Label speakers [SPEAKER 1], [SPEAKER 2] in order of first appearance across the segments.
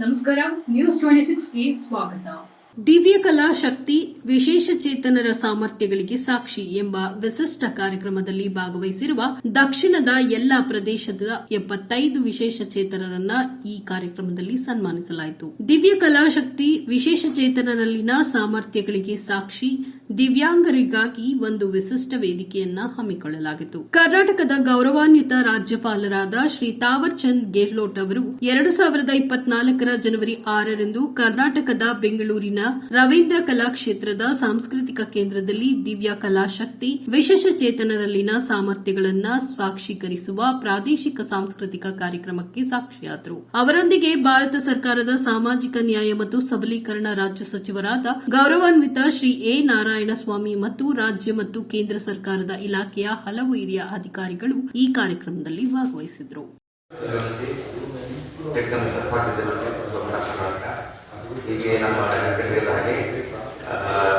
[SPEAKER 1] ನಮಸ್ಕಾರ news twenty ಸಿಕ್ಸ್ಗೆ ಸ್ವಾಗತ.
[SPEAKER 2] ದಿವ್ಯ ಕಲಾ ಶಕ್ತಿ, ವಿಶೇಷ ಚೇತನರ ಸಾಮರ್ಥ್ಯಗಳಿಗೆ ಸಾಕ್ಷಿ ಎಂಬ ವಿಶಿಷ್ಟ ಕಾರ್ಯಕ್ರಮದಲ್ಲಿ ಭಾಗವಹಿಸಿರುವ ದಕ್ಷಿಣದ ಎಲ್ಲಾ ಪ್ರದೇಶದ ಎಪ್ಪತ್ತೈದು ವಿಶೇಷ ಚೇತನರನ್ನ ಈ ಕಾರ್ಯಕ್ರಮದಲ್ಲಿ ಸನ್ಮಾನಿಸಲಾಯಿತು. ದಿವ್ಯ ಕಲಾಶಕ್ತಿ ವಿಶೇಷ ಚೇತನರಲ್ಲಿನ ಸಾಮರ್ಥ್ಯಗಳಿಗೆ ಸಾಕ್ಷಿ ದಿವ್ಯಾಂಗರಿಗಾಗಿ ಒಂದು ವಿಶಿಷ್ಟ ವೇದಿಕೆಯನ್ನ ಹಮ್ಮಿಕೊಳ್ಳಲಾಗಿತ್ತು. ಕರ್ನಾಟಕದ ಗೌರವಾನ್ವಿತ ರಾಜ್ಯಪಾಲರಾದ ಶ್ರೀ ತಾವರ್ ಚಂದ್ ಗೆಹ್ಲೋಟ್ ಅವರು ಎರಡು ಸಾವಿರದ ಇಪ್ಪತ್ನಾಲ್ಕರ ಜನವರಿ ಆರರಂದು ಕರ್ನಾಟಕದ ಬೆಂಗಳೂರಿನ ರವೀಂದ್ರ ಕಲಾಕ್ಷೇತ್ರದ ಸಾಂಸ್ಕೃತಿಕ ಕೇಂದ್ರದಲ್ಲಿ ದಿವ್ಯ ಕಲಾಶಕ್ತಿ ವಿಶೇಷಚೇತನರಲ್ಲಿನ ವಿಶೇಷ ಚೇತನರಲ್ಲಿನ ಸಾಮರ್ಥ್ಯಗಳನ್ನ ಸಾಕ್ಷೀಕರಿಸುವ ಪ್ರಾದೇಶಿಕ ಸಾಂಸ್ಕೃತಿಕ ಕಾರ್ಯಕ್ರಮಕ್ಕೆ ಸಾಕ್ಷಿಯಾದರು. ಅವರೊಂದಿಗೆ ಭಾರತ ಸರ್ಕಾರದ ಸಾಮಾಜಿಕ ನ್ಯಾಯ ಮತ್ತು ಸಬಲೀಕರಣ ರಾಜ್ಯ ಸಚಿವರಾದ ಗೌರವಾನ್ವಿತ ಶ್ರೀ ಎ ನಾರಾಯಣಸ್ವಾಮಿ ಮತ್ತು ರಾಜ್ಯ ಮತ್ತು ಕೇಂದ್ರ ಸರ್ಕಾರದ ಇಲಾಖೆಯ ಹಲವು ಹಿರಿಯ ಅಧಿಕಾರಿಗಳು ಈ ಕಾರ್ಯಕ್ರಮದಲ್ಲಿ ಭಾಗವಹಿಸಿದರು.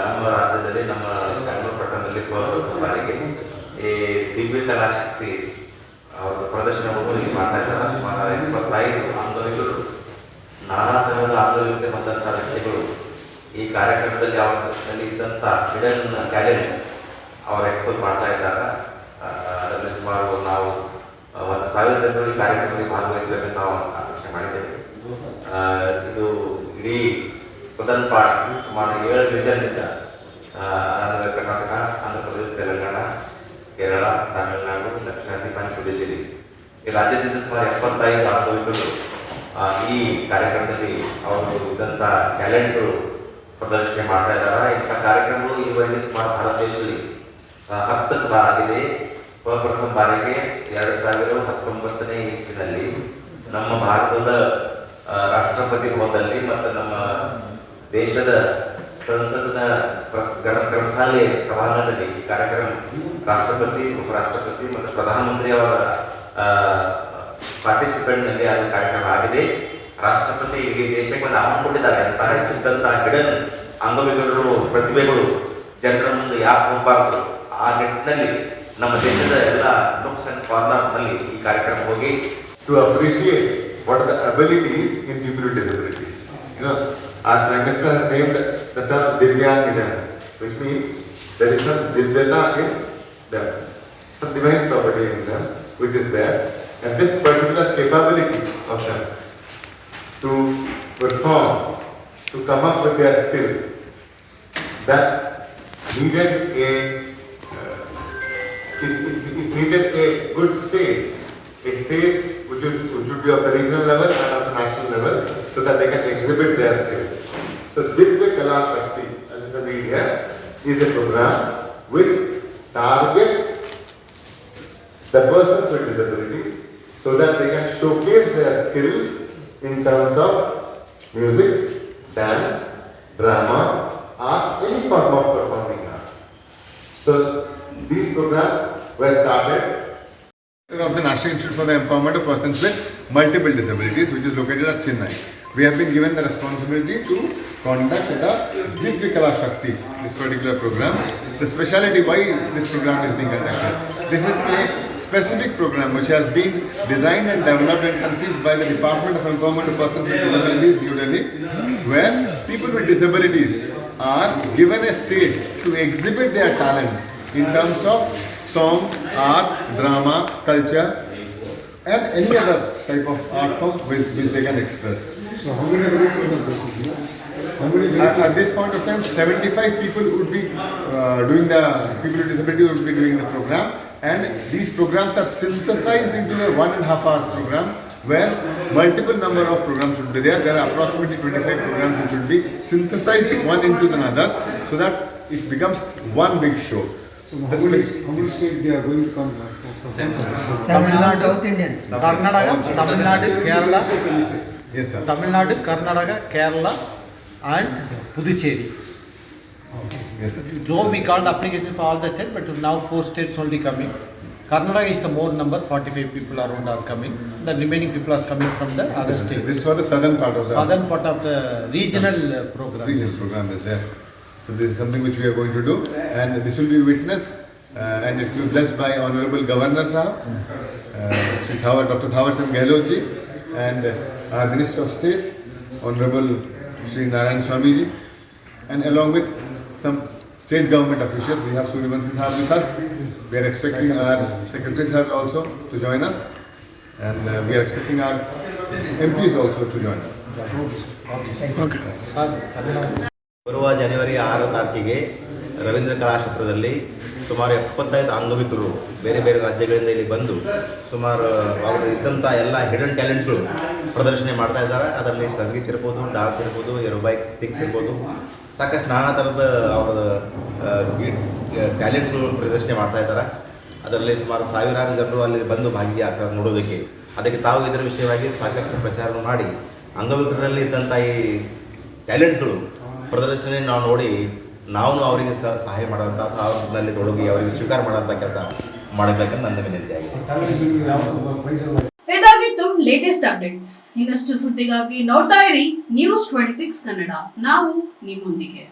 [SPEAKER 3] ನಮ್ಮ ರಾಜ್ಯದಲ್ಲಿ ನಮ್ಮ ಈ ದಿವ್ಯ ಕಲಾಶಕ್ತಿ ಅವರ ಪ್ರದರ್ಶನವನ್ನು ಇಲ್ಲಿ ಮಾಡ್ತಾ ಇದ್ದಾರೆ ಸುಮಾರು ಇಪ್ಪತ್ತೈದು ಆಂದೋಲಕರು ನಾನಾ ತರಹದ ಆಂದೋಲನಕ್ಕೆ ಬಂದಂಥ ವ್ಯಕ್ತಿಗಳು ಈ ಕಾರ್ಯಕ್ರಮದಲ್ಲಿ ಅವರಲ್ಲಿ ಇದ್ದಂಥ ಹಿಡನ್ ಟ್ಯಾಲೆಂಟ್ಸ್ ಅವರು ಎಕ್ಸ್ಪೋಸ್ ಮಾಡ್ತಾ ಇದ್ದಾಗ ಅದರಲ್ಲಿ ಸುಮಾರು ನಾವು ಒಂದು ಸಾವಿರ ಜನರು ಈ ಕಾರ್ಯಕ್ರಮದಲ್ಲಿ ಭಾಗವಹಿಸಬೇಕಂತ ನಾವು ಅಪೇಕ್ಷೆ ಮಾಡಿದ್ದೇವೆ. ಇದು ಇಡೀ ಸದನ್ ಪಾರ್ಟ್ ಸುಮಾರು ಏಳು ರಿಜನ್ನಿಂದ ಅಂದರೆ ಕರ್ನಾಟಕ, ಆಂಧ್ರ ಪ್ರದೇಶ, ತೆಲಂಗಾಣ, ಕೇರಳ, ತಮಿಳುನಾಡು, ದಕ್ಷಿಣ ಪಂಚ ಪುದುಚೇರಿ ಈ ರಾಜ್ಯದಿಂದ ಸುಮಾರು ಎಪ್ಪತ್ತೈದು ಅನುಭವಿಕರು ಈ ಕಾರ್ಯಕ್ರಮದಲ್ಲಿ ಅವರು ಇದ್ದಂಥ ಟ್ಯಾಲೆಂಟ್ಗಳು ಪ್ರದರ್ಶನ ಮಾಡ್ತಾ ಇದ್ದಾರೆ. ಇಂಥ ಕಾರ್ಯಕ್ರಮಗಳು ಈವರೆಗೆ ಸುಮಾರು ಭಾರತ ದೇಶದಲ್ಲಿ ಹತ್ತು ಸಲ ಆಗಿದೆ. ಪ್ರಥಮ ಬಾರಿಗೆ ಎರಡು ಸಾವಿರದ ಹತ್ತೊಂಬತ್ತನೇ ಇಸ್ವಿನಲ್ಲಿ ನಮ್ಮ ಭಾರತದ ರಾಷ್ಟ್ರಪತಿ ಭವನದಲ್ಲಿ ಮತ್ತು ನಮ್ಮ ದೇಶದ ಗ್ರ- ಗ್ರಂಥಾಲಯ ಸಭಾಂಗಣದಲ್ಲಿ ಈ ಕಾರ್ಯಕ್ರಮ ರಾಷ್ಟ್ರಪತಿ, ಉಪರಾಷ್ಟ್ರಪತಿ ಮತ್ತು ಪ್ರಧಾನಮಂತ್ರಿ ಅವರ ಪಾರ್ಟಿಸಿಪೆಂಟ್ನಲ್ಲಿ ಅದು ಕಾರ್ಯಕ್ರಮ ಆಗಿದೆ. ರಾಷ್ಟ್ರಪತಿ ಇಡೀ ದೇಶಕ್ಕೆ ಒಂದು ಆಮ ಕೊಟ್ಟಿದ್ದಾರೆ ಅಂತ ಹೇಳ್ತಿದ್ದಂತಹ ಅಂಗವಿಕಲರು, ಪ್ರತಿಭೆಗಳು ಜನರ ಮುಂದೆ ಯಾಕೆ ಹೋಗಬಾರದು? ಆ ನಿಟ್ಟಿನಲ್ಲಿ ನಮ್ಮ ದೇಶದ ಎಲ್ಲ ನುಕ್ಸ್ ಅಂಡ್ ಕಾರ್ನರ್ನಲ್ಲಿ ಈ ಕಾರ್ಯಕ್ರಮ ಹೋಗಿ
[SPEAKER 4] to appreciate what the ability in people with disability property which is this particular capability of the to perform, to come up with their skills, that needed a uh, it, it, it needed a good stage, a stage which would, which would be of the regional level and of the national level, so that they can exhibit their skills. So Divya Kala Shakti, as you can read here, is a program which targets the persons with disabilities so that they can showcase their skills in terms of music, dance, drama, or any form of performing arts. So these programs were started of the National Institute for the Empowerment of Persons with Multiple Disabilities, which is located at Chennai. We have been given the responsibility to conduct the Divya Kala Shakti, this particular program. The speciality why this program is being conducted. This is a specific program which has been designed and developed and conceived by the Department of Empowerment of Persons with Disabilities, New Delhi, where people with disabilities are given a stage to exhibit their talents in terms of song, art, drama, culture, and any other type of art form which, which they can express.
[SPEAKER 5] So how many people are there?
[SPEAKER 4] At, at this point of time, 75 people would be uh, doing the, people with disability would be doing the program, and these programs are synthesized into a one and a half hours program where multiple number of programs will be there. There are approximately 25 programs which will be synthesized one into another so that it becomes one big show.
[SPEAKER 5] So how many states they are going to come?
[SPEAKER 6] Tamil Nadu, South
[SPEAKER 7] Indian, Karnataka, Tamil Nadu, Kerala.
[SPEAKER 4] Yes, sir.
[SPEAKER 7] Tamil Nadu, Karnataka, Kerala, and
[SPEAKER 4] Yes,
[SPEAKER 7] though we called application for all the states but now four states only coming Karnataka is the more number 45 people around are coming the remaining people are coming from the other
[SPEAKER 4] This
[SPEAKER 7] states
[SPEAKER 4] is for the southern part of the
[SPEAKER 7] southern part of the regional uh, program
[SPEAKER 4] regional program is there. So this is something which we are going to do and this will be witnessed uh, and it will be blessed by Honorable Governor Sahab, uh, Thawar, Dr. Thawar Gehlot and uh, our Minister of State Honorable Sri Narayan Swamiji, and along with some state government officials, we have Suryavanshi Sahab with us. We are expecting our Secretary Sir also to join us, and uh, we are expecting our MPs also to join us.
[SPEAKER 3] ಬರುವ ಜನವರಿ ಆರು ತಾರೀಕಿಗೆ ರವೀಂದ್ರ ಕಲಾಕ್ಷೇತ್ರದಲ್ಲಿ ಸುಮಾರು ಎಪ್ಪತ್ತೈದು ಅಂಗವಿಕರು ಬೇರೆ ಬೇರೆ ರಾಜ್ಯಗಳಿಂದ ಇಲ್ಲಿ ಬಂದು ಸುಮಾರು ಅವರು ಇದ್ದಂಥ ಎಲ್ಲ ಹಿಡನ್ ಟ್ಯಾಲೆಂಟ್ಸ್ಗಳು ಪ್ರದರ್ಶನ ಮಾಡ್ತಾ ಇದ್ದಾರೆ. ಅದರಲ್ಲಿ ಸಂಗೀತ ಇರ್ಬೋದು ಡಾನ್ಸ್ ಇರ್ಬೋದು ಏರೋಬೈಕ್ ಥಿಂಗ್ಸ್ ಇರ್ಬೋದು. ಸಾಕಷ್ಟು ನಾನಾ ಥರದ ಅವರ ಟ್ಯಾಲೆಂಟ್ಸ್ಗಳು ಪ್ರದರ್ಶನ ಮಾಡ್ತಾ ಇದ್ದಾರೆ. ಅದರಲ್ಲಿ ಸುಮಾರು ಸಾವಿರಾರು ಜನರು ಅಲ್ಲಿ ಬಂದು ಭಾಗಿಯಾಗ್ತಾರೆ ನೋಡೋದಕ್ಕೆ. ಅದಕ್ಕೆ ತಾವು ಇದರ ವಿಷಯವಾಗಿ ಸಾಕಷ್ಟು ಪ್ರಚಾರ ಮಾಡಿ ಅಂಗವಿಕಲರಲ್ಲಿ ಇದ್ದಂಥ ಈ ಟ್ಯಾಲೆಂಟ್ಸ್ಗಳು ಪ್ರದರ್ಶನ ನಾವು ನೋಡಿ ನಾವು ಅವರಿಗೆ ಸಹ ಸಹಾಯ ಮಾಡೋಂಥ ಅವರಲ್ಲಿ ತೊಡಗಿ ಅವರಿಗೆ ಸ್ವೀಕಾರ ಮಾಡೋಂಥ ಕೆಲಸ ಮಾಡಬೇಕಂತ ನನ್ನ ವಿನಂತಿ ಆಗಿದೆ.
[SPEAKER 1] ಇದಾಗಿತ್ತು ಲೇಟೆಸ್ಟ್ ಅಪ್ಡೇಟ್ಸ್ ಇನ್ನಷ್ಟು ಸುದ್ದಿಗಾಗಿ ನೋಡ್ತಾ ಇರಿ ನ್ಯೂಸ್ ಟ್ವೆಂಟಿ ಸಿಕ್ಸ್ ಕನ್ನಡ. ನಾವು ನಿಮ್ಮೊಂದಿಗೆ.